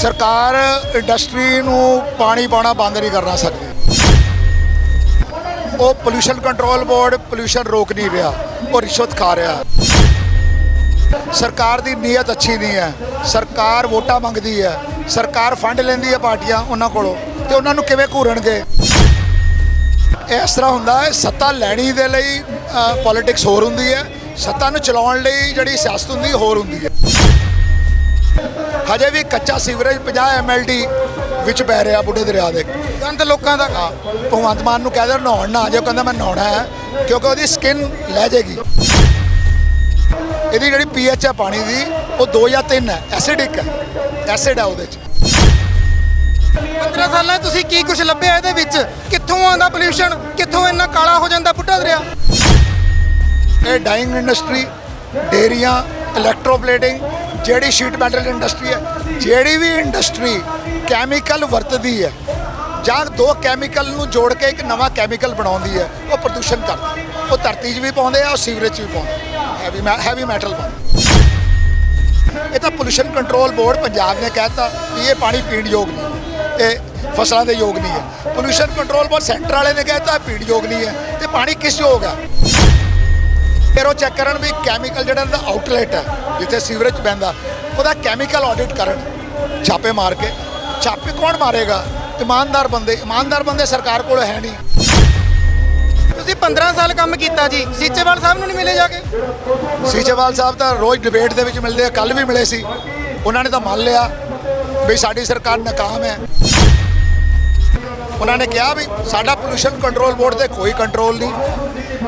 ਸਰਕਾਰ ਇੰਡਸਟਰੀ ਨੂੰ ਪਾਣੀ ਪਾਉਣਾ ਬੰਦ ਨਹੀਂ ਕਰਨਾ ਸਕਦੀ। ਉਹ ਪੋਲੂਸ਼ਨ ਕੰਟਰੋਲ ਬੋਰਡ ਪੋਲੂਸ਼ਨ ਰੋਕ ਨਹੀਂ ਰਿਹਾ, ਉਹ ਰਿਸ਼ਵਤ ਖਾ ਰਿਹਾ। ਸਰਕਾਰ ਦੀ ਨੀਅਤ ਅੱਛੀ ਨਹੀਂ ਹੈ, ਸਰਕਾਰ ਵੋਟਾਂ ਮੰਗਦੀ ਹੈ, ਸਰਕਾਰ ਫੰਡ ਲੈਂਦੀ ਹੈ ਪਾਰਟੀਆਂ ਉਹਨਾਂ ਕੋਲੋਂ, ਤੇ ਉਹਨਾਂ ਨੂੰ ਕਿਵੇਂ ਘੂਰਣਗੇ ਇਸ ਤਰ੍ਹਾਂ ਹੁੰਦਾ ਹੈ, ਸੱਤਾ ਲੈਣੀ ਦੇ ਲਈ ਪੋਲਿਟਿਕਸ ਹੋਰ ਹੁੰਦੀ ਹੈ, ਸੱਤਾ ਨੂੰ ਚਲਾਉਣ ਲਈ ਜਿਹੜੀ ਸਿਆਸਤ ਹੁੰਦੀ ਹੋਰ ਹੁੰਦੀ ਹੈ। ਹਜੇ ਵੀ ਕੱਚਾ ਸੀਵਰੇਜ 50 ਐਮਐਲਡੀ ਵਿੱਚ ਬਹਿ ਰਿਹਾ ਬੁੱਢੇ ਦਰਿਆ ਦੇ। ਗੰਦ ਲੋਕਾਂ ਦਾ ਹਾਂ, ਭਗਵੰਤ ਮਾਨ ਨੂੰ ਕਹਿੰਦਾ ਨਹਾਉਣ ਨਾ ਆ ਜਾਓ ਕਹਿੰਦਾ ਮੈਂ ਨਹਾਉਣਾ ਹੈ ਕਿਉਂਕਿ ਉਹਦੀ ਸਕਿਨ ਲੈ ਜਾਏਗੀ। ਇਹਦੀ ਜਿਹੜੀ ਪੀਐਚ ਹੈ ਪਾਣੀ ਦੀ ਉਹ 2 ਜਾਂ 3 ਹੈ ਐਸਿਡਿਕ ਹੈ ਐਸਿਡ ਹੈ ਉਹਦੇ ਚ। 15 ਸਾਲਾਂ ਤੁਸੀਂ ਕੀ ਕੁਝ ਲੱਭਿਆ ਇਹਦੇ ਵਿੱਚ? ਕਿੱਥੋਂ ਆਉਂਦਾ ਪੋਲੂਸ਼ਨ ਕਿੱਥੋਂ ਇੰਨਾ ਕਾਲਾ ਹੋ ਜਾਂਦਾ ਬੁੱਢਾ ਦਰਿਆ? ਇਹ ਡਾਈਂਗ ਇੰਡਸਟਰੀ ਡੇਰੀਆਂ ਇਲੈਕਟ੍ਰੋਪਲੇਟਿੰਗ ਜਿਹੜੀ ਸ਼ੀਟ ਮੈਟਲ ਇੰਡਸਟਰੀ ਹੈ, ਜਿਹੜੀ ਵੀ ਇੰਡਸਟਰੀ ਕੈਮੀਕਲ ਵਰਤਦੀ ਹੈ, ਜਾਂ ਦੋ ਕੈਮੀਕਲ ਨੂੰ ਜੋੜ ਕੇ ਇੱਕ ਨਵਾਂ ਕੈਮੀਕਲ ਬਣਾਉਂਦੀ ਹੈ, ਉਹ ਪ੍ਰਦੂਸ਼ਣ ਕਰਦੀ ਉਹ ਧਰਤੀ 'ਚ ਵੀ ਪਾਉਂਦੇ ਆ, ਉਹ ਸੀਵਰੇਜ 'ਚ ਵੀ ਪਾਉਂਦੇ ਹੈਵੀ ਹੈਵੀ ਮੈਟਲ ਪਾਉਂਦੇ ਇਹ ਤਾਂ ਪੋਲੂਸ਼ਨ ਕੰਟਰੋਲ ਬੋਰਡ ਪੰਜਾਬ ਨੇ ਕਹਿਤਾ ਵੀ ਇਹ ਪਾਣੀ ਪੀਣ ਯੋਗ ਨਹੀਂ ਇਹ ਫਸਲਾਂ ਦੇ ਯੋਗ ਨਹੀਂ ਹੈ। ਪੋਲੂਸ਼ਨ ਕੰਟਰੋਲ ਬੋਰਡ ਸੈਂਟਰ ਵਾਲੇ ਨੇ ਕਹਿਤਾ ਪੀਣ ਯੋਗ ਨਹੀਂ ਹੈ, ਤੇ ਪਾਣੀ ਕਿਸ ਯੋਗ ਹੈ ਫਿਰ ਉਹ ਚੈੱਕ ਕਰਨ ਵੀ ਕੈਮੀਕਲ ਜਿਹੜਾ ਇਹਦਾ ਆਊਟਲੈਟ ਹੈ ਜਿੱਥੇ ਸੀਵਰੇਜ ਪੈਂਦਾ ਉਹਦਾ ਕੈਮੀਕਲ ਆਡਿਟ ਕਰਨ। ਛਾਪੇ ਮਾਰ ਕੇ। ਛਾਪੇ ਕੌਣ ਮਾਰੇਗਾ? ਇਮਾਨਦਾਰ ਬੰਦੇ ਇਮਾਨਦਾਰ ਬੰਦੇ ਸਰਕਾਰ ਕੋਲ ਹੈ ਨਹੀਂ। ਤੁਸੀਂ 15 ਸਾਲ ਕੰਮ ਕੀਤਾ ਜੀ ਸੀਚੇਵਾਲ ਸਾਹਿਬ ਨੂੰ ਨਹੀਂ ਮਿਲੇ ਜਾ ਕੇ? ਸੀਚੇਵਾਲ ਸਾਹਿਬ ਤਾਂ ਰੋਜ਼ ਡਿਬੇਟ ਦੇ ਵਿੱਚ ਮਿਲਦੇ ਆ ਕੱਲ ਵੀ ਮਿਲੇ ਸੀ। ਉਹਨਾਂ ਨੇ ਤਾਂ ਮੰਨ ਲਿਆ ਵੀ ਸਾਡੀ ਸਰਕਾਰ ਨਾਕਾਮ ਹੈ। ਉਹਨਾਂ ਨੇ ਕਿਹਾ ਵੀ ਸਾਡਾ ਪੋਲੂਸ਼ਨ ਕੰਟਰੋਲ ਬੋਰਡ ਤੇ ਕੋਈ ਕੰਟਰੋਲ ਨਹੀਂ।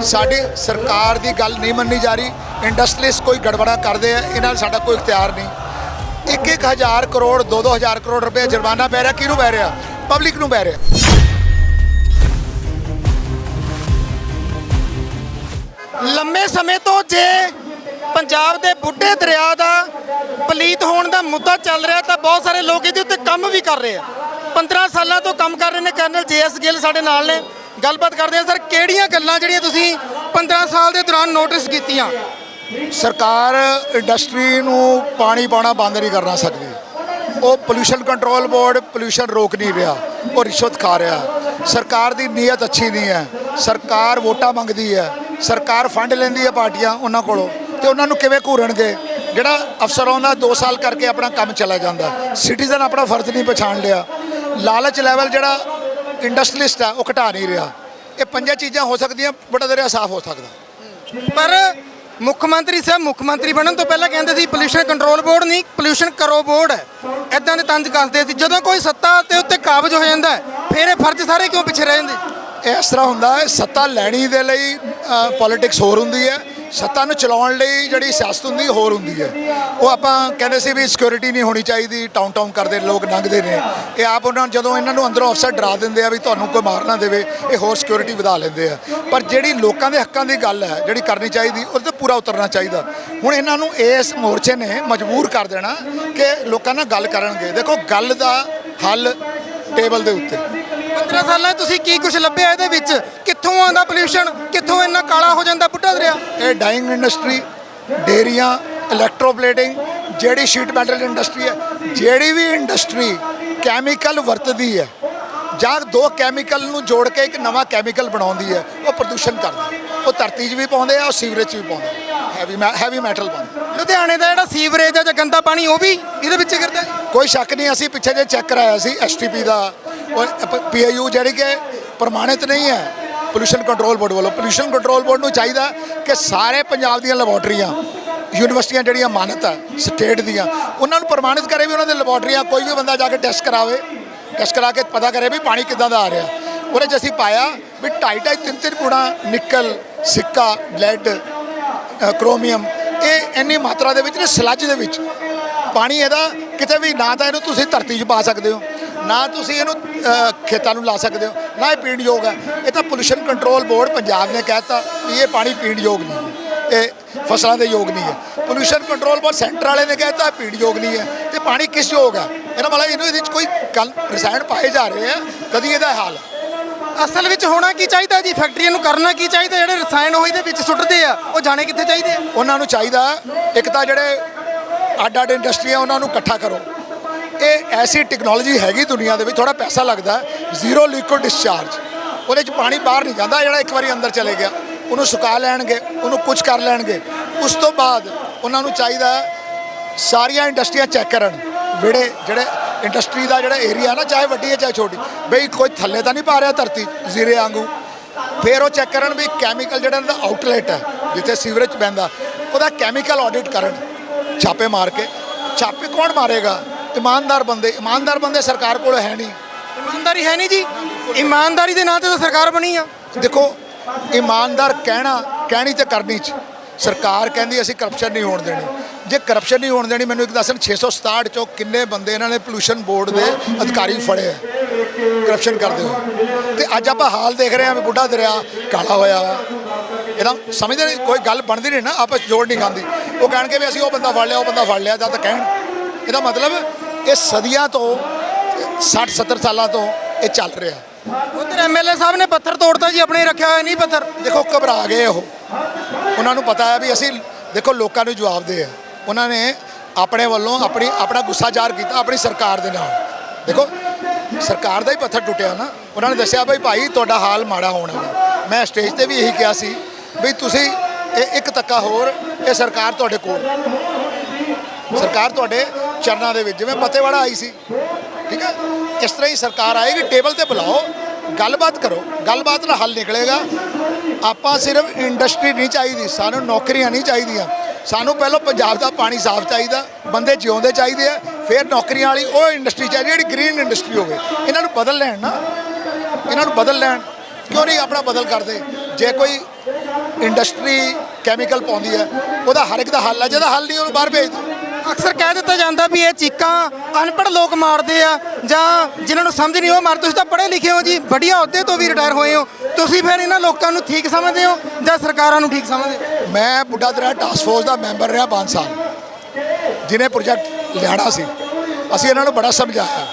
ਸਾਡੀ ਸਰਕਾਰ ਦੀ ਗੱਲ ਨਹੀਂ ਮੰਨੀ ਜਾ ਰਹੀ ਇੰਡਸਟਰੀਜ਼ ਕੋਈ ਗੜਬੜਾ ਕਰਦੇ ਆ, ਇਹਨਾਂ ਨਾਲ ਸਾਡਾ ਕੋਈ ਇਖਤਿਆਰ ਨਹੀਂ। ਇੱਕ ਇੱਕ ਹਜ਼ਾਰ ਕਰੋੜ, ਦੋ ਦੋ ਹਜ਼ਾਰ ਕਰੋੜ ਰੁਪਏ ਜੁਰਮਾਨਾ ਪੈ ਰਿਹਾ, ਕਿਹਨੂੰ ਪੈ ਰਿਹਾ? ਪਬਲਿਕ ਨੂੰ ਪੈ ਰਿਹਾ। ਲੰਮੇ ਸਮੇਂ ਤੋਂ ਜੇ ਪੰਜਾਬ ਦੇ ਬੁੱਢੇ ਦਰਿਆ ਦਾ ਪਲੀਤ ਹੋਣ ਦਾ ਮੁੱਦਾ ਚੱਲ ਰਿਹਾ, ਤਾਂ ਬਹੁਤ ਸਾਰੇ ਲੋਕ ਇਹਦੇ ਉੱਤੇ ਕੰਮ ਵੀ ਕਰ ਰਹੇ ਆ। 15 ਸਾਲਾਂ ਤੋਂ ਕੰਮ ਕਰ ਰਹੇ ਨੇ, ਕਰਨਲ ਜੇਐਸ ਗਿੱਲ ਸਾਡੇ ਨਾਲ ਨੇ। ਗੱਲਬਾਤ ਕਰਦੇ ਹਾਂ, ਸਰ, ਕਿਹੜੀਆਂ ਗੱਲਾਂ ਜਿਹੜੀਆਂ ਤੁਸੀਂ 15 ਸਾਲ ਦੇ ਦੌਰਾਨ ਨੋਟਿਸ ਕੀਤੀਆਂ? ਸਰਕਾਰ ਇੰਡਸਟਰੀ ਨੂੰ ਪਾਣੀ ਪਾਉਣਾ ਬੰਦ ਨਹੀਂ ਕਰਨਾ ਸਕਦੀ। ਉਹ ਪੋਲੂਸ਼ਨ ਕੰਟਰੋਲ ਬੋਰਡ ਪੋਲੂਸ਼ਨ ਰੋਕ ਨਹੀਂ ਰਿਹਾ, ਉਹ ਰਿਸ਼ਵਤ ਖਾ ਰਿਹਾ। ਸਰਕਾਰ ਦੀ ਨੀਅਤ ਅੱਛੀ ਨਹੀਂ ਹੈ। ਸਰਕਾਰ ਵੋਟਾਂ ਮੰਗਦੀ ਹੈ। ਸਰਕਾਰ ਫੰਡ ਲੈਂਦੀ ਹੈ ਪਾਰਟੀਆਂ ਉਹਨਾਂ ਕੋਲੋਂ। ਤੇ ਉਹਨਾਂ ਨੂੰ ਕਿਵੇਂ ਘੂਰਣਗੇ ਜਿਹੜਾ ਅਫਸਰ ਆਉਂਦਾ 2 ਸਾਲ ਕਰਕੇ ਆਪਣਾ ਕੰਮ ਚਲਾ ਜਾਂਦਾ। ਸਿਟੀਜ਼ਨ ਆਪਣਾ ਫਰਜ਼ ਨਹੀਂ ਪਛਾਣ ਲਿਆ ਲਾਲਚ ਲੈਵਲ ਜਿਹੜਾ ਇੰਡਸਟਰੀਲਿਸਟ ਆ ਉਹ ਘਟਾ ਨਹੀਂ ਰਿਹਾ। ਇਹ ਪੰਜਾਂ ਚੀਜ਼ਾਂ ਹੋ ਸਕਦੀਆਂ ਬੜਾ ਦਰਿਆ ਸਾਫ਼ ਹੋ ਸਕਦਾ। ਪਰ ਮੁੱਖ ਮੰਤਰੀ ਸਾਹਿਬ ਮੁੱਖ ਮੰਤਰੀ ਬਣਨ ਤੋਂ ਪਹਿਲਾਂ ਕਹਿੰਦੇ ਸੀ ਪੋਲੂਸ਼ਨ ਕੰਟਰੋਲ ਬੋਰਡ ਨਹੀਂ ਪੋਲੂਸ਼ਨ ਕਰੋ ਬੋਰਡ ਹੈ ਐਦਾਂ ਦੇ ਤੰਜ ਕੱਸਦੇ ਸੀ। ਜਦੋਂ ਕੋਈ ਸੱਤਾ ਤੇ ਉੱਤੇ ਕਾਬਜ ਹੋ ਜਾਂਦਾ ਫਿਰ ਇਹ ਫਰਜ਼ ਸਾਰੇ ਕਿਉਂ ਪਿੱਛੇ ਰਹਿ ਜਾਂਦੇ? ਇਸ ਤਰ੍ਹਾਂ ਹੁੰਦਾ ਹੈ ਸੱਤਾ ਲੈਣੀ ਦੇ ਲਈ ਪੋਲਿਟਿਕਸ ਹੋਰ ਹੁੰਦੀ ਹੈ। ਸੱਤਾ ਨੂੰ ਚਲਾਉਣ ਲਈ ਜਿਹੜੀ ਸਿਆਸਤ ਹੁੰਦੀ, ਹੋਰ ਹੁੰਦੀ ਹੈ। ਉਹ ਆਪਾਂ ਕਹਿੰਦੇ ਸੀ ਵੀ ਸਿਕਿਉਰਿਟੀ ਨਹੀਂ ਹੋਣੀ ਚਾਹੀਦੀ ਟਾਊਨ ਟਾਊਨ ਕਰਦੇ, ਲੋਕ ਲੰਘਦੇ ਨੇ। ਇਹ ਆਪ ਉਹਨਾਂ ਜਦੋਂ ਇਹਨਾਂ ਨੂੰ ਅੰਦਰੋਂ ਅਫਸਰ ਡਰਾ ਦਿੰਦੇ ਆ ਵੀ ਤੁਹਾਨੂੰ ਕੋਈ ਮਾਰ ਨਾ ਦੇਵੇ, ਇਹ ਹੋਰ ਸਿਕਿਉਰਿਟੀ ਵਧਾ ਲੈਂਦੇ ਆ। ਪਰ ਜਿਹੜੀ ਲੋਕਾਂ ਦੇ ਹੱਕਾਂ ਦੀ ਗੱਲ ਹੈ, ਜਿਹੜੀ ਕਰਨੀ ਚਾਹੀਦੀ, ਉਹਦੇ ਤੇ ਪੂਰਾ ਉਤਰਨਾ ਚਾਹੀਦਾ। ਹੁਣ ਇਹਨਾਂ ਨੂੰ ਇਸ ਮੋਰਚੇ ਨੇ ਮਜਬੂਰ ਕਰ ਦੇਣਾ ਕਿ ਲੋਕਾਂ ਨਾਲ ਗੱਲ ਕਰਨਗੇ। ਦੇਖੋ, ਗੱਲ ਦਾ ਹੱਲ ਟੇਬਲ ਦੇ ਉੱਤੇ। 15 ਸਾਲਾਂ 'ਚ ਤੁਸੀਂ ਕੀ ਕੁਝ ਲੱਭਿਆ ਇਹਦੇ ਵਿੱਚ? ਕਿੱਥੋਂ ਆਉਂਦਾ ਪੋਲੂਸ਼ਨ ਕਿੱਥੋਂ ਇੰਨਾ ਕਾਲਾ ਹੋ ਜਾਂਦਾ ਬੁੱਢਾ ਦਰਿਆ? ਇਹ ਡਾਈਂਗ ਇੰਡਸਟਰੀ ਡੇਰੀਆਂ ਇਲੈਕਟ੍ਰੋਪਲੇਟਿੰਗ ਜਿਹੜੀ ਸ਼ੀਟ ਮੈਟਲ ਇੰਡਸਟਰੀ ਹੈ ਜਿਹੜੀ ਵੀ ਇੰਡਸਟਰੀ ਕੈਮੀਕਲ ਵਰਤਦੀ ਹੈ ਜਾਂ ਦੋ ਕੈਮੀਕਲ ਨੂੰ ਜੋੜ ਕੇ ਇੱਕ ਨਵਾਂ ਕੈਮੀਕਲ ਬਣਾਉਂਦੀ ਹੈ ਉਹ ਪ੍ਰਦੂਸ਼ਣ ਕਰਦੀ ਹੈ। ਉਹ ਧਰਤੀ 'ਚ ਵੀ ਪਾਉਂਦੇ ਆ ਉਹ ਸੀਵਰੇਜ 'ਚ ਵੀ ਪਾਉਂਦੇ ਹੈਵੀ ਹੈਵੀ ਮੈਟਲ ਪਾਉਂਦੇ ਲੁਧਿਆਣੇ ਦਾ ਜਿਹੜਾ ਸੀਵਰੇਜ ਹੈ ਜਾਂ ਗੰਦਾ ਪਾਣੀ ਉਹ ਵੀ ਇਹਦੇ ਵਿੱਚ ਗਿਰਦਾ ਜੀ? ਕੋਈ ਸ਼ੱਕ ਨਹੀਂ ਅਸੀਂ ਪਿੱਛੇ ਜੇ ਚੈੱਕ ਕਰਾਇਆ ਸੀ ਐਸਟੀਪੀ ਦਾ ਪੀਆਈਯੂ ਜਿਹੜੀ ਕਿ ਪ੍ਰਮਾਣਿਤ ਨਹੀਂ ਹੈ ਪੋਲੂਸ਼ਨ ਕੰਟਰੋਲ ਬੋਰਡ ਵੱਲੋਂ। ਪੋਲੂਸ਼ਨ ਕੰਟਰੋਲ ਬੋਰਡ ਨੂੰ ਚਾਹੀਦਾ ਕਿ ਸਾਰੇ ਪੰਜਾਬ ਦੀਆਂ ਲੈਬੋਰਟਰੀਆਂ ਯੂਨੀਵਰਸਿਟੀਆਂ ਜਿਹੜੀਆਂ ਮਾਨਤ ਹੈ ਸਟੇਟ ਦੀਆਂ, ਉਹਨਾਂ ਨੂੰ ਪ੍ਰਮਾਣਿਤ ਕਰੇ ਵੀ ਉਹਨਾਂ ਦੇ ਲੈਬੋਰਟਰੀਆਂ ਕੋਈ ਵੀ ਬੰਦਾ ਜਾ ਕੇ ਟੈਸਟ ਕਰਾਵੇ ਟੈਸਟ ਕਰਾ ਕੇ ਪਤਾ ਕਰੇ ਵੀ ਪਾਣੀ ਕਿੱਦਾਂ ਦਾ ਆ ਰਿਹਾ। ਉਹਦੇ 'ਚ ਅਸੀਂ ਪਾਇਆ ਵੀ ਢਾਈ ਢਾਈ ਤਿੰਨ ਤਿੰਨ ਗੁਣਾ ਨਿਕਲ ਸਿੱਕਾ ਲੈਡ ਕ੍ਰੋਮੀਅਮ ਇਹ ਇੰਨੀ ਮਾਤਰਾ ਦੇ ਵਿੱਚ ਨੇ ਸਲੱਜ ਦੇ ਵਿੱਚ। ਪਾਣੀ ਇਹਦਾ ਕਿਤੇ ਵੀ ਨਾ ਤਾਂ ਇਹਨੂੰ ਤੁਸੀਂ ਧਰਤੀ 'ਚ ਪਾ ਸਕਦੇ ਹੋ। ਨਾ ਤੁਸੀਂ ਇਹਨੂੰ ਖੇਤਾਂ ਨੂੰ ਲਾ ਸਕਦੇ ਹੋ ਨਾ ਇਹ ਪੀਣ ਯੋਗ ਹੈ। ਇਹ ਤਾਂ ਪੋਲੂਸ਼ਨ ਕੰਟਰੋਲ ਬੋਰਡ ਪੰਜਾਬ ਨੇ ਕਹਿਤਾ ਵੀ ਇਹ ਪਾਣੀ ਪੀਣ ਯੋਗ ਨਹੀਂ ਹੈ। ਇਹ ਫਸਲਾਂ ਦੇ ਯੋਗ ਨਹੀਂ ਹੈ। ਪੋਲੂਸ਼ਨ ਕੰਟਰੋਲ ਬੋਰਡ ਸੈਂਟਰ ਵਾਲੇ ਨੇ ਕਹਿਤਾ ਪੀਣ ਯੋਗ ਨਹੀਂ ਹੈ ਤੇ ਪਾਣੀ ਕਿਸ ਯੋਗ ਹੈ? ਇਹਦਾ ਮਤਲਬ ਇਹਨੂੰ ਇਹਦੇ ਵਿੱਚ ਕੋਈ ਗੱਲ ਰਸਾਇਣ ਪਾਏ ਜਾ ਰਹੇ ਆ ਕਦੀ ਇਹਦਾ ਹਾਲ ਅਸਲ ਵਿੱਚ ਹੋਣਾ ਕੀ ਚਾਹੀਦਾ ਜੀ? ਫੈਕਟਰੀਆਂ ਨੂੰ ਕਰਨਾ ਕੀ ਚਾਹੀਦਾ? ਜਿਹੜੇ ਰਸਾਇਣ ਉਹ ਇਹਦੇ ਵਿੱਚ ਸੁੱਟਦੇ ਆ ਉਹ ਜਾਣੇ ਕਿੱਥੇ ਚਾਹੀਦੇ ਆ? ਉਹਨਾਂ ਨੂੰ ਚਾਹੀਦਾ ਇੱਕ ਤਾਂ ਜਿਹੜੇ ਅੱਡ ਅੱਡ ਇੰਡਸਟਰੀਆਂ ਉਹਨਾਂ ਨੂੰ ਇਕੱਠਾ ਕਰੋ। ਇਹ ਐਸੀ ਟੈਕਨੋਲੋਜੀ ਹੈਗੀ ਦੁਨੀਆ ਦੇ ਵਿੱਚ ਥੋੜਾ ਪੈਸਾ ਲੱਗਦਾ ਜ਼ੀਰੋ ਲਿਕੁਇਡ ਡਿਸਚਾਰਜ ਉਹਦੇ ਚ ਪਾਣੀ ਬਾਹਰ ਨਹੀਂ ਜਾਂਦਾ, ਜਿਹੜਾ ਇੱਕ ਵਾਰੀ ਅੰਦਰ ਚਲੇ ਗਿਆ। ਉਹਨੂੰ ਸੁਕਾ ਲੈਣਗੇ, ਉਹਨੂੰ ਕੁਝ ਕਰ ਲੈਣਗੇ। ਉਸ ਤੋਂ ਬਾਅਦ ਉਹਨਾਂ ਨੂੰ ਚਾਹੀਦਾ ਸਾਰੀਆਂ ਇੰਡਸਟਰੀਆਂ ਚੈੱਕ ਕਰਨ। ਵਿੜੇ ਜਿਹੜੇ ਇੰਡਸਟਰੀ ਦਾ ਜਿਹੜਾ ਏਰੀਆ ਨਾ, ਚਾਹੇ ਵੱਡੀ ਹੈ, ਚਾਹੇ ਛੋਟੀ। ਬਈ ਕੋਈ ਥੱਲੇ ਤਾਂ ਨਹੀਂ ਪਾ ਰਿਹਾ ਧਰਤੀ ਜ਼ੀਰੇ ਵਾਂਗੂ? ਫਿਰ ਉਹ ਚੈੱਕ ਕਰਨ ਵੀ ਕੈਮੀਕਲ ਜਿਹੜਾ ਇਹਦਾ ਆਊਟਲੈਟ ਹੈ, ਜਿੱਥੇ ਸੀਵਰੇਜ ਪੈਂਦਾ, ਉਹਦਾ ਕੈਮੀਕਲ ਆਡਿਟ ਕਰਨ। ਛਾਪੇ ਮਾਰ ਕੇ। ਛਾਪੇ ਕੌਣ ਮਾਰੇਗਾ? ਇਮਾਨਦਾਰ ਬੰਦੇ ਇਮਾਨਦਾਰ ਬੰਦੇ ਸਰਕਾਰ ਕੋਲ ਹੈ ਨਹੀਂ। ਇਮਾਨਦਾਰੀ ਹੈ ਨਹੀਂ ਜੀ। ਇਮਾਨਦਾਰੀ ਦੇ ਨਾਂ ਤੇ ਤਾਂ ਸਰਕਾਰ ਬਣੀ ਆ। ਦੇਖੋ ਇਮਾਨਦਾਰ ਕਹਿਣਾ ਕਹਿਣੀ ਤੇ ਕਰਨੀ ਚ। ਸਰਕਾਰ ਕਹਿੰਦੀ ਅਸੀਂ ਕਰਪਸ਼ਨ ਨਹੀਂ ਹੋਣ ਦੇਣੀ। ਜੇ ਕਰਪਸ਼ਨ ਨਹੀਂ ਹੋਣ ਦੇਣੀ ਮੈਨੂੰ ਇੱਕ ਦੱਸਣ 667 ਚੋਂ ਕਿੰਨੇ ਬੰਦੇ ਇਹਨਾਂ ਨੇ ਪੋਲੂਸ਼ਨ ਬੋਰਡ ਦੇ ਅਧਿਕਾਰੀ ਫੜੇ ਆ। ਕਰਪਸ਼ਨ ਕਰਦੇ ਹੋਏ। ਤੇ ਅੱਜ ਆਪਾਂ ਹਾਲ ਦੇਖ ਰਹੇ ਹਾਂ ਵੀ ਬੁੱਢਾ ਦਰਿਆ ਕਾਲਾ ਹੋਇਆ ਵਾ। ਇਹਦਾ ਸਮਝਦੇ ਨਹੀਂ ਕੋਈ ਗੱਲ ਬਣਦੀ ਨਹੀਂ ਨਾ ਆਪਸ ਜੋੜ ਨਹੀਂ ਖਾਂਦੀ। ਉਹ ਕਹਿਣਗੇ ਵੀ ਅਸੀਂ ਉਹ ਬੰਦਾ ਫੜ ਲਿਆ ਉਹ ਬੰਦਾ ਫੜ ਲਿਆ ਜਾਂ ਤਾਂ ਕਹਿਣ। ਇਹਦਾ ਮਤਲਬ ਇਹ ਸਦੀਆਂ ਤੋਂ 60 70 ਸਾਲਾਂ ਤੋਂ ਇਹ ਚੱਲ ਰਿਹਾ। ਉਧਰ ਐਮਐਲਏ ਸਾਹਿਬ ਨੇ ਪੱਥਰ ਤੋੜਤਾ ਜੀ ਆਪਣੇ ਰੱਖਿਆ ਹੋਇਆ ਨਹੀਂ ਪੱਥਰ। ਦੇਖੋ ਘਬਰਾ ਗਏ ਉਹ। ਉਹਨਾਂ ਨੂੰ ਪਤਾ ਹੈ ਵੀ ਅਸੀਂ ਦੇਖੋ ਲੋਕਾਂ ਨੂੰ ਜਵਾਬ ਦੇ ਆ। ਉਹਨਾਂ ਨੇ ਆਪਣੇ ਵੱਲੋਂ ਆਪਣੀ ਆਪਣਾ ਗੁੱਸਾ ਜ਼ਾਹਰ ਕੀਤਾ ਆਪਣੀ ਸਰਕਾਰ ਦੇ ਨਾਲ। ਦੇਖੋ ਸਰਕਾਰ ਦਾ ਹੀ ਪੱਥਰ ਟੁੱਟਿਆ ਨਾ। ਉਹਨਾਂ ਨੇ ਦੱਸਿਆ ਬਈ ਭਾਈ ਤੁਹਾਡਾ ਹਾਲ ਮਾੜਾ ਹੋਣਾ। ਮੈਂ ਸਟੇਜ ਤੇ ਵੀ ਇਹੀ ਕਿਹਾ ਸੀ ਵੀ ਤੁਸੀਂ ਇਹ ਇੱਕ ਤੱਕਾ ਹੋਰ ਇਹ ਸਰਕਾਰ ਤੁਹਾਡੇ ਕੋਲ। ਸਰਕਾਰ ਤੁਹਾਡੇ ਚਰਨਾਂ ਦੇ ਵਿੱਚ, ਜਿਵੇਂ ਮਤੇਵਾੜਾ ਆਈ ਸੀ। ਠੀਕ ਹੈ? ਇਸ ਤਰ੍ਹਾਂ ਹੀ ਸਰਕਾਰ ਆਏਗੀ, ਟੇਬਲ ਤੇ ਬੁਲਾਓ, ਗੱਲਬਾਤ ਕਰੋ, ਗੱਲਬਾਤ ਨਾਲ ਹੱਲ ਨਿਕਲੇਗਾ। ਆਪਾਂ ਸਿਰਫ ਇੰਡਸਟਰੀ ਨਹੀਂ ਚਾਹੀਦੀ, ਸਾਨੂੰ ਨੌਕਰੀਆਂ ਨਹੀਂ ਚਾਹੀਦੀਆਂ। ਸਾਨੂੰ ਪਹਿਲਾਂ ਪੰਜਾਬ ਦਾ ਪਾਣੀ ਸਾਫ਼ ਚਾਹੀਦਾ, ਬੰਦੇ ਜਿਉਂਦੇ ਚਾਹੀਦੇ ਆ, ਫਿਰ ਨੌਕਰੀਆਂ ਵਾਲੀ ਉਹ ਇੰਡਸਟਰੀ ਚਾਹੀਦੀ, ਜਿਹੜੀ ਗ੍ਰੀਨ ਇੰਡਸਟਰੀ ਹੋਵੇ। ਇਹਨਾਂ ਨੂੰ ਬਦਲ ਲੈਣ ਨਾ। ਇਹਨਾਂ ਨੂੰ ਬਦਲ ਲੈਣ। ਕਿਉਂ ਨਹੀਂ ਆਪਣਾ ਬਦਲ ਕਰਦੇ? ਜੇ ਕੋਈ ਇੰਡਸਟਰੀ ਕੈਮੀਕਲ ਪਾਉਂਦੀ ਹੈ, ਉਹਦਾ ਹਰ ਇੱਕ ਦਾ ਹੱਲ ਹੈ ਜਿਹਦਾ ਹੱਲ ਨਹੀਂ, ਉਹਨੂੰ ਬਾਹਰ ਭੇਜ ਦਿਓ। ਅਕਸਰ ਕਹਿ ਦਿੱਤਾ ਜਾਂਦਾ ਵੀ ਇਹ ਚੀਕਾਂ ਅਨਪੜ੍ਹ ਲੋਕ ਮਾਰਦੇ ਆ ਜਾਂ ਜਿਨ੍ਹਾਂ ਨੂੰ ਸਮਝ ਨਹੀਂ ਉਹ ਮਾਰ ਤੁਸੀਂ ਤਾਂ ਪੜ੍ਹੇ ਲਿਖੇ ਹੋ ਜੀ ਵੱਡੀਆਂ ਅਹੁਦੇ ਤੋਂ ਵੀ ਰਿਟਾਇਰ ਹੋਏ ਹੋ। ਤੁਸੀਂ ਫਿਰ ਇਹਨਾਂ ਲੋਕਾਂ ਨੂੰ ਠੀਕ ਸਮਝਦੇ ਹੋ ਜਾਂ ਸਰਕਾਰਾਂ ਨੂੰ ਠੀਕ ਸਮਝਦੇ ਹੋ? ਮੈਂ ਬੁੱਢਾ ਦਰਿਆ ਟਾਸਕ ਫੋਰਸ ਦਾ ਮੈਂਬਰ ਰਿਹਾ 5 ਸਾਲ। ਜਿਨੇ ਪ੍ਰੋਜੈਕਟ ਲਿਆਣਾ ਸੀ। ਅਸੀਂ ਇਹਨਾਂ ਨੂੰ ਬੜਾ ਸਮਝਾਇਆ।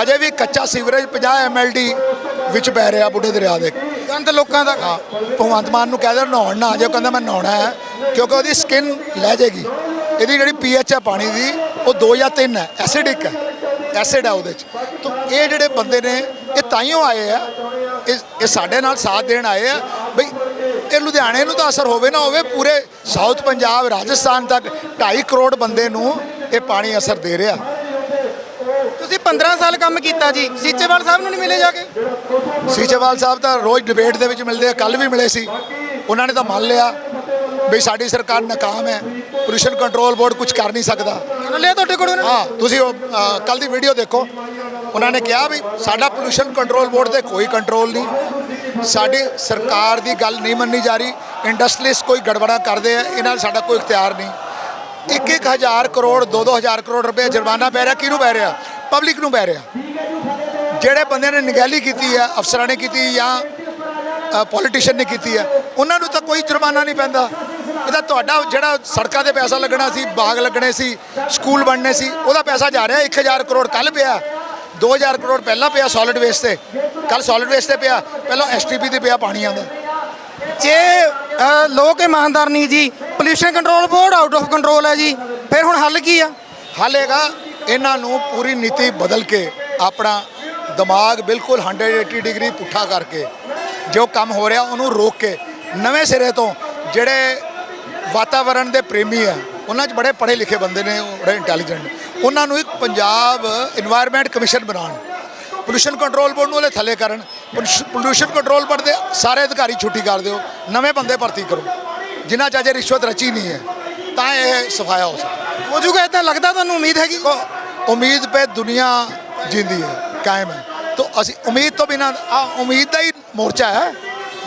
ਹਜੇ ਵੀ ਕੱਚਾ ਸੀਵਰੇਜ 50 ਐਮਐਲਡੀ ਵਿੱਚ ਬਹਿ ਰਿਹਾ ਬੁੱਢੇ ਦਰਿਆ ਦੇ। ਗੰਦ ਲੋਕਾਂ ਦਾ। ਹਾਂ ਭਗਵੰਤ ਮਾਨ ਨੂੰ ਕਹਿ ਦੇ ਨਹਾਉਣ ਨਾ ਆ ਜਾਓ ਕਹਿੰਦਾ ਮੈਂ ਨਹਾਉਣਾ ਹੈ ਕਿਉਂਕਿ ਉਹਦੀ ਸਕਿਨ ਲੈ ਜਾਏਗੀ। ਇਹਦੀ ਜਿਹੜੀ ਪੀਐਚ ਹੈ ਪਾਣੀ ਦੀ ਉਹ 2 ਜਾਂ 3 ਹੈ ਐਸਿਡਿਕ ਹੈ ਐਸਿਡ ਹੈ ਉਹਦੇ ਚ। ਤਾਂ ਇਹ ਜਿਹੜੇ ਬੰਦੇ ਨੇ ਇਹ ਤਾਈਓ ਆਏ ਆ ਇਹ ਇਹ ਸਾਡੇ ਨਾਲ ਸਾਥ ਦੇਣ ਆਏ ਆ। ਬਈ ਇਹ ਲੁਧਿਆਣੇ ਨੂੰ ਤਾਂ ਅਸਰ ਹੋਵੇ ਨਾ ਹੋਵੇ ਪੂਰੇ ਸਾਊਥ ਪੰਜਾਬ ਰਾਜਸਥਾਨ ਤੱਕ 2.5 ਕਰੋੜ ਬੰਦੇ ਨੂੰ ਇਹ ਪਾਣੀ ਅਸਰ ਦੇ ਰਿਹਾ। ਤੁਸੀਂ 15 ਸਾਲ ਕੰਮ ਕੀਤਾ ਜੀ ਸੀਚੇਵਾਲ ਸਾਹਿਬ ਨੂੰ ਨਹੀਂ ਮਿਲੇ ਜਾ ਕੇ? ਸੀਚੇਵਾਲ ਸਾਹਿਬ ਤਾਂ ਰੋਜ਼ ਡਿਬੇਟ ਦੇ ਵਿੱਚ ਮਿਲਦੇ ਆ ਕੱਲ ਵੀ ਮਿਲੇ ਸੀ। ਉਹਨਾਂ ਨੇ ਤਾਂ ਮੰਨ ਲਿਆ ਵੀ ਸਾਡੀ ਸਰਕਾਰ ਨਾਕਾਮ ਹੈ। ਪੋਲੂਸ਼ਨ ਕੰਟਰੋਲ ਬੋਰਡ ਕੁਝ ਕਰ ਨਹੀਂ ਸਕਦਾ। ਲਿਆ ਤੁਹਾਡੇ ਕੋਲ ਉਹਨਾਂ ਨੇ? ਹਾਂ ਤੁਸੀਂ ਉਹ ਕੱਲ ਦੀ ਵੀਡੀਓ ਦੇਖੋ। ਉਹਨਾਂ ਨੇ ਕਿਹਾ ਵੀ ਸਾਡਾ ਪੋਲੂਸ਼ਨ ਕੰਟਰੋਲ ਬੋਰਡ ਤੇ ਕੋਈ ਕੰਟਰੋਲ ਨਹੀਂ। ਸਾਡੀ ਸਰਕਾਰ ਦੀ ਗੱਲ ਨਹੀਂ ਮੰਨੀ ਜਾ ਰਹੀ। ਇੰਡਸਟਰੀਲਿਸਟ ਕੋਈ ਗੜਬੜਾ ਕਰਦੇ ਆ ਇਹਨਾਂ ਦਾ ਸਾਡਾ ਕੋਈ ਇਖਤਿਆਰ ਨਹੀਂ। ਇੱਕ ਇੱਕ ਹਜ਼ਾਰ ਕਰੋੜ ਦੋ ਦੋ ਹਜ਼ਾਰ ਕਰੋੜ ਰੁਪਏ ਜੁਰਮਾਨਾ ਪੈ ਰਿਹਾ। ਕਿਹਨੂੰ ਪੈ ਰਿਹਾ? ਪਬਲਿਕ ਨੂੰ ਪੈ ਰਿਹਾ। ਜਿਹੜੇ ਬੰਦਿਆਂ ਨੇ ਨਿਗਹਿਲੀ ਕੀਤੀ ਹੈ ਅਫਸਰਾਂ ਨੇ ਕੀਤੀ ਜਾਂ ਪੋਲੀਟੀਸ਼ੀਅਨ ਨੇ ਕੀਤੀ ਹੈ ਉਹਨਾਂ ਨੂੰ ਤਾਂ ਕੋਈ ਜੁਰਮਾਨਾ ਨਹੀਂ ਪੈਂਦਾ। ਇਹਦਾ ਤੁਹਾਡਾ ਜਿਹੜਾ ਸੜਕਾਂ ਤੇ ਪੈਸਾ ਲੱਗਣਾ ਸੀ ਬਾਗ ਲੱਗਣੇ ਸੀ ਸਕੂਲ ਬਣਨੇ ਸੀ ਉਹਦਾ ਪੈਸਾ ਜਾ ਰਿਹਾ 1000 ਕਰੋੜ ਕੱਲ ਪਿਆ। 2000 ਕਰੋੜ ਪਹਿਲਾਂ ਪਿਆ ਸੋਲਿਡ ਵੇਸਟ ਤੇ। ਕੱਲ ਸੋਲਿਡ ਵੇਸਟ ਤੇ ਪਿਆ ਪਹਿਲਾਂ ਐਸਟੀਪੀ ਤੇ ਪਿਆ ਪਾਣੀ ਆਂਦਾ ਜੇ ਲੋਕ ਇਮਾਨਦਾਰ ਨਹੀਂ ਜੀ pollution control board out of control ਹੈ ਜੀ। ਫਿਰ ਹੁਣ ਹੱਲ ਕੀ ਆ? ਹਾਲੇਗਾ ਇਹਨਾਂ ਨੂੰ ਪੂਰੀ ਨੀਤੀ ਬਦਲ ਕੇ ਆਪਣਾ ਦਿਮਾਗ ਬਿਲਕੁਲ 180 ਡਿਗਰੀ ਪੁੱਠਾ ਕਰਕੇ ਜੋ ਕੰਮ ਹੋ ਰਿਹਾ ਉਹਨੂੰ ਰੋਕ ਕੇ ਨਵੇਂ ਸਿਰੇ ਤੋਂ ਜਿਹੜੇ ਵਾਤਾਵਰਣ ਦੇ ਪ੍ਰੇਮੀ ਆ। ਉਹਨਾਂ 'ਚ ਬੜੇ ਪੜ੍ਹੇ ਲਿਖੇ ਬੰਦੇ ਨੇ ਬੜੇ ਇੰਟੈਲੀਜੈਂਟ ਉਹਨਾਂ ਨੂੰ ਇੱਕ ਪੰਜਾਬ এনवायरमेंट ਕਮਿਸ਼ਨ ਬਣਾਉਣ। ਪੋਲੂਸ਼ਨ ਕੰਟਰੋਲ ਬੋਰਡ ਨੂੰ ਉਹਦੇ ਥੱਲੇ ਕਰਨ। ਪੋਲੂਸ਼ਨ ਕੰਟਰੋਲ ਬੋਰਡ ਦੇ ਸਾਰੇ ਅਧਿਕਾਰੀ ਛੁੱਟੀ ਕਰ ਦਿਓ। ਨਵੇਂ ਬੰਦੇ ਭਰਤੀ ਕਰੋ। ਜਿਨ੍ਹਾਂ 'ਚ ਅਜੇ ਰਿਸ਼ਵਤ ਰਚੀ ਨਹੀਂ ਹੈ ਤਾਂ ਇਹ ਸਫਾਇਆ ਹੋ ਸਕੇ ਹੋ ਜੂਗਾ ਇਦਾਂ ਲੱਗਦਾ ਤੁਹਾਨੂੰ ਉਮੀਦ ਹੈ ਕਿ ਉਮੀਦ 'ਤੇ ਦੁਨੀਆ ਜਿੰਦੀ ਹੈ ਕਾਇਮ ਹੈ। ਤਾਂ ਅਸੀਂ ਉਮੀਦ ਤੋਂ ਬਿਨਾਂ ਆ ਉਮੀਦ ਦਾ ਹੀ ਮੋਰਚਾ ਹੈ।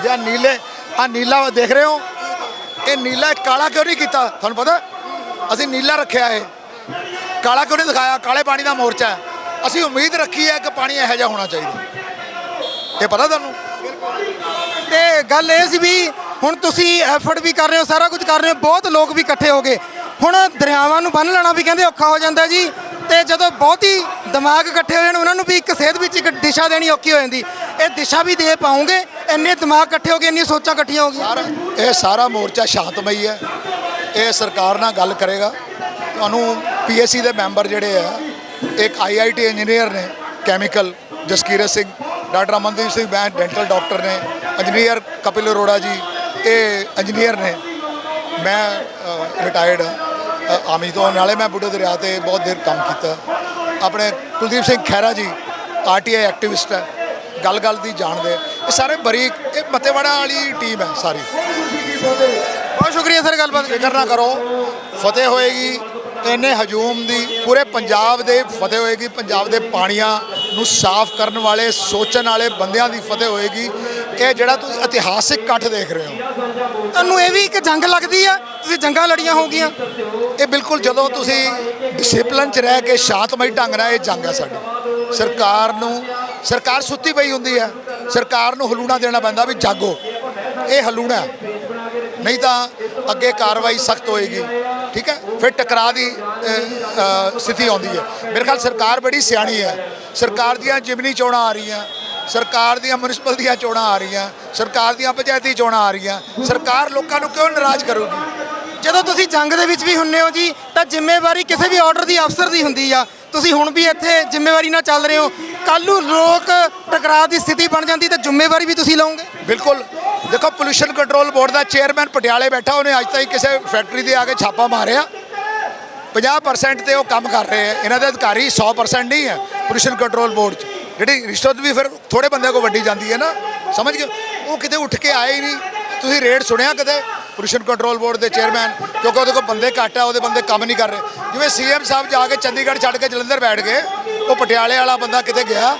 ਜਾਂ ਨੀਲੇ ਆ ਨੀਲਾ ਦੇਖ ਰਹੇ ਹੋ ਇਹ ਨੀਲਾ ਕਾਲਾ ਕਿਉਂ ਨਹੀਂ ਕੀਤਾ? ਤੁਹਾਨੂੰ ਪਤਾ? ਅਸੀਂ ਨੀਲਾ ਰੱਖਿਆ ਹੈ ਕਾਲਾ ਕਿਉਂ ਨਹੀਂ ਦਿਖਾਇਆ? ਕਾਲੇ ਪਾਣੀ ਦਾ ਮੋਰਚਾ ਹੈ। ਅਸੀਂ ਉਮੀਦ ਰੱਖੀ ਹੈ ਕਿ ਪਾਣੀ ਇਹੋ ਜਿਹਾ ਹੋਣਾ ਚਾਹੀਦਾ। ਇਹ ਪਤਾ ਤੁਹਾਨੂੰ? ਤੇ ਗੱਲ ਇਹ ਸੀ ਵੀ ਹੁਣ ਤੁਸੀਂ ਐਫਰਟ ਵੀ ਕਰ ਰਹੇ ਹੋ, ਸਾਰਾ ਕੁਝ ਕਰ ਰਹੇ ਹੋ, ਬਹੁਤ ਲੋਕ ਵੀ ਇਕੱਠੇ ਹੋ ਗਏ। ਹੁਣ ਦਰਿਆਵਾਂ ਨੂੰ ਬੰਨ ਲੈਣਾ ਵੀ ਕਹਿੰਦੇ ਔਖਾ ਹੋ ਜਾਂਦਾ ਜੀ। ਤੇ ਜਦੋਂ ਬਹੁਤੀ ਦਿਮਾਗ ਇਕੱਠੇ ਹੋ ਜਾਣ, ਉਹਨਾਂ ਨੂੰ ਵੀ ਇੱਕ ਸੇਧ ਵਿੱਚ ਇੱਕ ਦਿਸ਼ਾ ਦੇਣੀ ਔਖੀ ਹੋ ਜਾਂਦੀ। ਇਹ ਦਿਸ਼ਾ ਵੀ ਦੇ ਪਾਉਂਗੇ, ਇੰਨੇ ਦਿਮਾਗ ਇਕੱਠੇ ਹੋ ਗਏ, ਇੰਨੀਆਂ ਸੋਚਾਂ ਇਕੱਠੀਆਂ ਹੋ ਗਈਆਂ। ਸਾਰਾ ਇਹ ਸਾਰਾ ਮੋਰਚਾ ਸ਼ਾਂਤਮਈ ਹੈ। ਇਹ ਸਰਕਾਰ ਨਾਲ ਗੱਲ ਕਰੇਗਾ। ਤੁਹਾਨੂੰ ਪੀਐਸਸੀ ਦੇ ਮੈਂਬਰ ਜਿਹੜੇ ਆ, ਇੱਕ ਆਈਆਈਟੀ ਇੰਜੀਨੀਅਰ ਨੇ, chemical, Jaskirat Singh, doctor Amandeep Singh Bains, dental doctor ਨੇ, ਇੰਜੀਨੀਅਰ ਕਪਿਲ ਅਰੋੜਾ ਜੀ, ਇਹ ਇੰਜੀਨੀਅਰ ਨੇ। ਮੈਂ ਰਿਟਾਇਰਡ ਹਾਂ। ਆਰਮੀ ਤੋਂ। ਨਾਲੇ ਮੈਂ ਬੁੱਢੇ ਦਰਿਆ ਤੇ ਬਹੁਤ ਦੇਰ ਕੰਮ ਕੀਤਾ। ਆਪਣੇ ਕੁਲਦੀਪ ਸਿੰਘ ਖਹਿਰਾ ਜੀ ਆਰਟੀਆਈ ਐਕਟਿਵਿਸਟ ਹੈ। ਗੱਲ ਗੱਲ ਦੀ। ਜਾਣਦੇ ਇਹ ਸਾਰੇ ਬਰੀਕ ਇਹ ਮਤੇਵਾੜਾ ਵਾਲੀ ਟੀਮ ਹੈ ਸਾਰੀ। ਬਹੁਤ ਸ਼ੁਕਰੀਆ ਸਰ ਗੱਲਬਾਤ ਕਰਨ ਫਿਕਰ ਨਾ ਕਰੋ। ਫਤਿਹ ਹੋਏਗੀ ਇੰਨੇ ਹਜੂਮ ਦੀ ਪੂਰੇ ਪੰਜਾਬ ਦੇ ਫਤਿਹ ਹੋਏਗੀ। ਪੰਜਾਬ ਦੇ ਪਾਣੀਆਂ ਨੂੰ ਸਾਫ਼ ਕਰਨ ਵਾਲੇ ਸੋਚਣ ਵਾਲੇ ਬੰਦਿਆਂ ਦੀ ਫਤਿਹ ਹੋਏਗੀ। ਇਹ ਜਿਹੜਾ ਤੁਸੀਂ ਇਤਿਹਾਸਿਕ ਇਕੱਠ ਦੇਖ ਰਹੇ ਹੋ ਤੁਹਾਨੂੰ ਇਹ ਵੀ ਇੱਕ ਜੰਗ ਲੱਗਦੀ ਆ, ਤੁਸੀਂ ਜੰਗਾਂ ਲੜੀਆਂ ਹੋਗੀਆਂ। ਇਹ ਬਿਲਕੁਲ ਜਦੋਂ ਤੁਸੀਂ ਡਿਸਪਲਿਨ ਚ ਰਹਿ ਕੇ ਸ਼ਾਂਤਮਈ ਢੰਗ ਨਾਲ ਇਹ ਜੰਗ ਹੈ ਸਾਡੀ। ਸਰਕਾਰ ਨੂੰ, ਸਰਕਾਰ ਸੁੱਤੀ ਪਈ ਹੁੰਦੀ ਹੈ ਸਰਕਾਰ ਨੂੰ ਹਲੂਣਾ ਦੇਣਾ ਪੈਂਦਾ ਵੀ ਜਾਗੋ। ਇਹ ਹਲੂਣਾ ਨਹੀਂ ਤਾਂ ਅੱਗੇ ਕਾਰਵਾਈ ਸਖਤ ਹੋਏਗੀ। ਠੀਕ ਹੈ ਫਿਰ ਟਕਰਾਅ ਦੀ ਸਥਿਤੀ ਆਉਂਦੀ ਹੈ ਮੇਰੇ ਖਿਆਲ ਸਰਕਾਰ ਬੜੀ ਸਿਆਣੀ ਹੈ ਸਰਕਾਰ ਦੀਆਂ ਜਿਮਨੀ ਚੋਣਾਂ ਆ ਰਹੀਆਂ। ਸਰਕਾਰ ਦੀਆਂ ਮਿਊਨਿਸਪਲ ਦੀਆਂ ਚੋਣਾਂ ਆ ਰਹੀਆਂ ਸਰਕਾਰ ਦੀਆਂ ਪੰਚਾਇਤੀ ਚੋਣਾਂ ਆ ਰਹੀਆਂ ਸਰਕਾਰ ਲੋਕਾਂ ਨੂੰ ਕਿਉਂ ਨਾਰਾਜ਼ ਕਰੂਗੀ? ਜਦੋਂ ਤੁਸੀਂ ਜੰਗ ਦੇ ਵਿੱਚ ਵੀ ਹੁੰਨੇ ਹੋ ਜੀ ਤਾਂ ਜ਼ਿੰਮੇਵਾਰੀ ਕਿਸੇ ਵੀ ਆਰਡਰ ਦੀ ਅਫਸਰ ਦੀ ਹੁੰਦੀ ਆ। ਤੁਸੀਂ ਹੁਣ ਵੀ ਇੱਥੇ ਜ਼ਿੰਮੇਵਾਰੀ ਨਾਲ ਚੱਲ ਰਹੇ ਹੋ। ਕੱਲ ਨੂੰ ਲੋਕ ਟਕਰਾਅ ਦੀ ਸਥਿਤੀ ਬਣ ਜਾਂਦੀ ਤਾਂ ਜ਼ਿੰਮੇਵਾਰੀ ਵੀ ਤੁਸੀਂ ਲਓਗੇ? ਬਿਲਕੁਲ। ਦੇਖੋ ਪੋਲੂਸ਼ਨ ਕੰਟਰੋਲ ਬੋਰਡ ਦਾ ਚੇਅਰਮੈਨ ਪਟਿਆਲੇ ਬੈਠਾ ਉਹਨੇ ਅੱਜ ਤਾਈਂ ਕਿਸੇ ਫੈਕਟਰੀ ਤੇ ਆ ਕੇ ਛਾਪਾ ਮਾਰਿਆ। 50% ਤੇ ਉਹ ਕੰਮ ਕਰ ਰਹੇ ਆ। ਇਹਨਾਂ ਦੇ ਅਧਿਕਾਰੀ 100% ਨਹੀਂ ਹੈ ਪੋਲੂਸ਼ਨ ਕੰਟਰੋਲ ਬੋਰਡ 'ਚ। ਜਿਹੜੀ ਰਿਸ਼ਵਤ ਵੀ ਫਿਰ ਥੋੜੇ ਬੰਦਿਆਂ ਕੋ ਵੱਡੀ ਜਾਂਦੀ ਹੈ ਨਾ, ਸਮਝ ਗਏ? ਉਹ ਕਿਤੇ ਉੱਠ ਕੇ ਆਏ ਹੀ ਨਹੀਂ। ਤੁਸੀਂ ਰੇਟ ਸੁਣਿਆ ਕਦੇ ਪੋਲੂਸ਼ਨ ਕੰਟਰੋਲ ਬੋਰਡ ਦੇ ਚੇਅਰਮੈਨ ਕਿਉਂਕਿ ਉਹਦੇ ਕੋਲ ਬੰਦੇ ਘੱਟ ਆ, ਉਹਦੇ ਬੰਦੇ ਕੰਮ ਨਹੀਂ ਕਰ ਰਹੇ। ਜਿਵੇਂ ਸੀਐਮ ਸਾਹਿਬ ਜਾ ਕੇ ਚੰਡੀਗੜ੍ਹ ਛੱਡ ਕੇ ਜਲੰਧਰ ਬੈਠ ਗਏ, ਉਹ ਪਟਿਆਲੇ ਵਾਲਾ ਬੰਦਾ ਕਿਤੇ ਗਿਆ?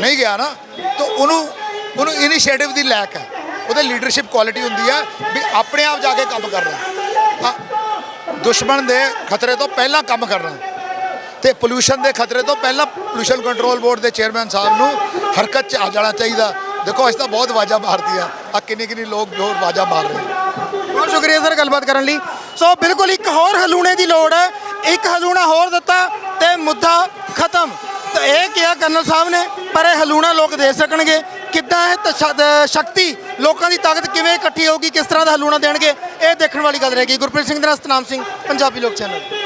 ਨਹੀਂ ਗਿਆ ਨਾ? ਤਾਂ ਉਹਨੂੰ ਉਹਨੂੰ ਇਨੀਸ਼ੀਏਟਿਵ ਦੀ ਲੈਕ ਹੈ। ਉਹਦੇ ਲੀਡਰਸ਼ਿਪ ਕੁਆਲਿਟੀ ਹੁੰਦੀ ਹੈ ਵੀ ਆਪਣੇ ਆਪ ਜਾ ਕੇ ਕੰਮ ਕਰਨਾ ਦੁਸ਼ਮਣ ਦੇ ਖਤਰੇ ਤੋਂ ਪਹਿਲਾਂ ਕੰਮ ਕਰਨਾ ਤੇ ਪੋਲੂਸ਼ਨ ਦੇ ਖਤਰੇ ਤੋਂ ਪਹਿਲਾਂ ਪੋਲੂਸ਼ਨ ਕੰਟਰੋਲ ਬੋਰਡ ਦੇ ਚੇਅਰਮੈਨ ਸਾਹਿਬ ਨੂੰ ਹਰਕਤ 'ਚ ਆ ਜਾਣਾ ਚਾਹੀਦਾ। ਦੇਖੋ ਇਸ ਤਾਂ ਬਹੁਤ ਵਾਜ਼ਾ ਮਾਰਦੀਆਂ ਆ। ਕਿੰਨੀ ਕਿੰਨੀ ਲੋਕ ਜੋ ਆਵਾਜ਼ਾਂ ਮਾਰ ਰਹੇ ਬਹੁਤ ਸ਼ੁਕਰੀਆ ਸਰ ਗੱਲਬਾਤ ਕਰਨ ਲਈ। ਸੋ ਬਿਲਕੁਲ ਇੱਕ ਹੋਰ ਹਲੂਣੇ ਦੀ ਲੋੜ ਹੈ। ਇੱਕ ਹਲੂਣਾ ਹੋਰ ਦਿੱਤਾ ਤੇ ਮੁੱਦਾ ਖਤਮ। ਤਾਂ ਇਹ ਕਿਹਾ ਕਰਨਲ ਸਾਹਿਬ ਨੇ, ਪਰ ਇਹ ਹਲੂਣਾ ਲੋਕ ਦੇ ਸਕਣਗੇ। ਕਿੱਦਾਂ ਇਹ ਤਸ਼- ਸ਼ਕਤੀ ਲੋਕਾਂ ਦੀ ਤਾਕਤ ਕਿਵੇਂ ਇਕੱਠੀ ਹੋਊਗੀ, ਕਿਸ ਤਰ੍ਹਾਂ ਦਾ ਹਲੂਣਾ ਦੇਣਗੇ, ਇਹ ਦੇਖਣ ਵਾਲੀ ਗੱਲ ਰਹੇਗੀ। ਗੁਰਪ੍ਰੀਤ ਸਿੰਘ ਦੇ ਨਾਲ ਸਤਨਾਮ ਸਿੰਘ, ਪੰਜਾਬੀ ਲੋਕ ਚੈਨਲ।